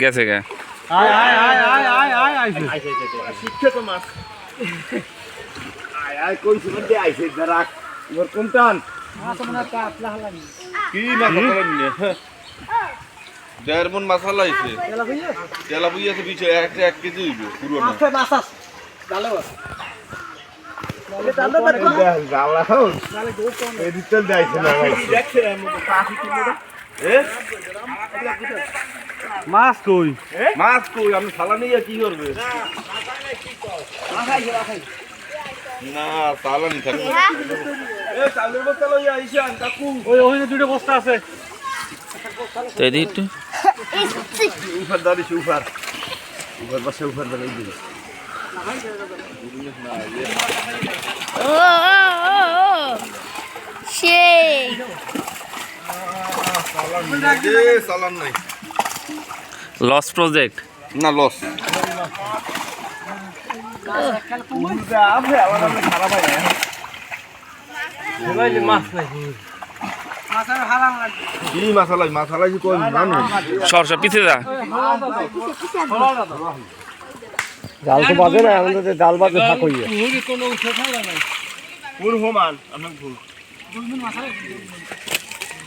গেছে গে আয় আয় আয় আয় আয় আয় আইছে শিক্ষিত মাছ আয় আয় কোন সময় দিয়ে আইছে রাখ এবার কোনটান কি মাছ নিয়ে দেড় মন মশালা আছে তেলা বুঝি আছে বিছে একটা এক কেজি হইব পুরো না গালা হোক এদিকে যাইছে না মাছ কই? মাছ কই? আপনি সালা নিয়ে কি করবে? না সালা নি থাকবে। এ চালের বস্তা লই আইছেন কাকু। ওই দুটো বস্তা আছে। তো এদিকে একটু। উফার দাঁড়িয়েছে উফার। উফার দাঁড়িয়ে ও ও সেই এ সালান নাই লস প্রজেক্ট না লস যা। জাল তো বাজে না আমাদের জাল বাজে থাক হইয়ে ভুল হোমান আমি ভুল।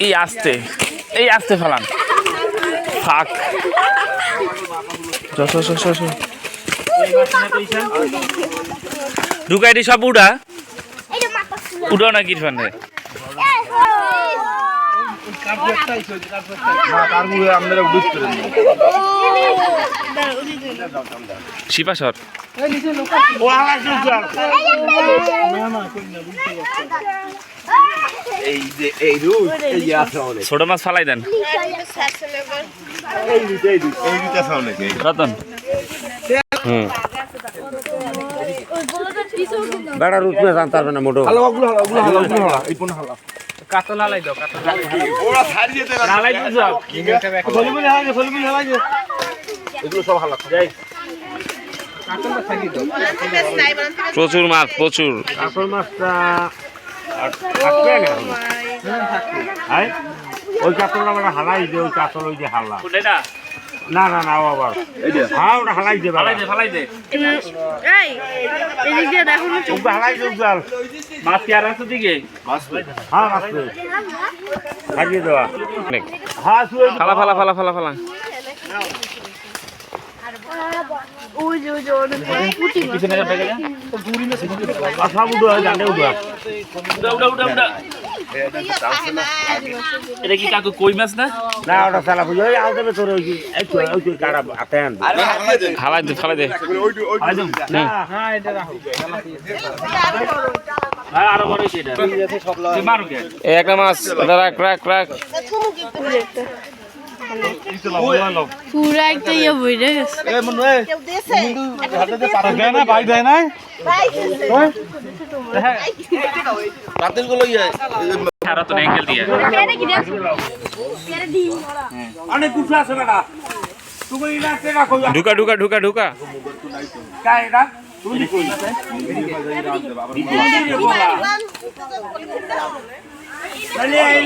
এই আসতে এই আসতে ফেলান ফাক চ। ঢুকাই দি সব উড়া। উড়াও না পারেন শিপা সর। এই যে এই রুট এই যে আছে অনেক ছোট মাছ ফালাই দেন রতন। হুম। বেড়া রুট মে জানতে পারবে না মোটো। হালা ওগুলো হালা ওগুলো হালা ওগুলো হালা এই কোন হালা কাতল হালাই দাও কাতল ওরা ছাড়িয়ে দেন হালাই দিছ সলিমুল হালাই সলিমুল হালাই এগুলো সব হালা প্রচুর মাছ প্রচুর। কাতল মাছটা থাকবে ওই কাতলটা আমরা হালাই দে ওই কাতল ওই যে হালা। না না না ও আবার। হ্যাঁ ওটা হালাই দে ফালাই দে ফালাই দে। এই এদিক দিয়ে দেখো না ওটা হালাই দে জাল মাছ কি আর আছে দিকে হ্যাঁ মাছ থাকিয়ে দেওয়া। হ্যাঁ শুয়ে ফালা ফালা ফালা ফালা ফালা। ওই যে ওই যে পুটি পিছনে উড়া উড়া উড়া এটা কি কাকু কই মাছ না? না? ওটা চালা বুঝো। ওই আউটে তোর ওই ওই তো কারা আতে আন ফালাই দে। ফালাই দে না। হ্যাঁ আরও বড় সেটা একটা মাছ এটা রাখ রাখ রাখ। পুরা একটা। ইয়ে বইরে গেছে। দেয় না ভাই দেয় না? পাতিলগুলো ইয়ে সারা তো অ্যাঙ্গেল দিয়ে অনেক কিছু আছে বেটা তুমি না কেনা কই ঢুকা। ঢুকা ঢুকা ঢুকা। কাই এটা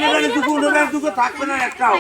লেভেলে দুকু থাকবে না একটাও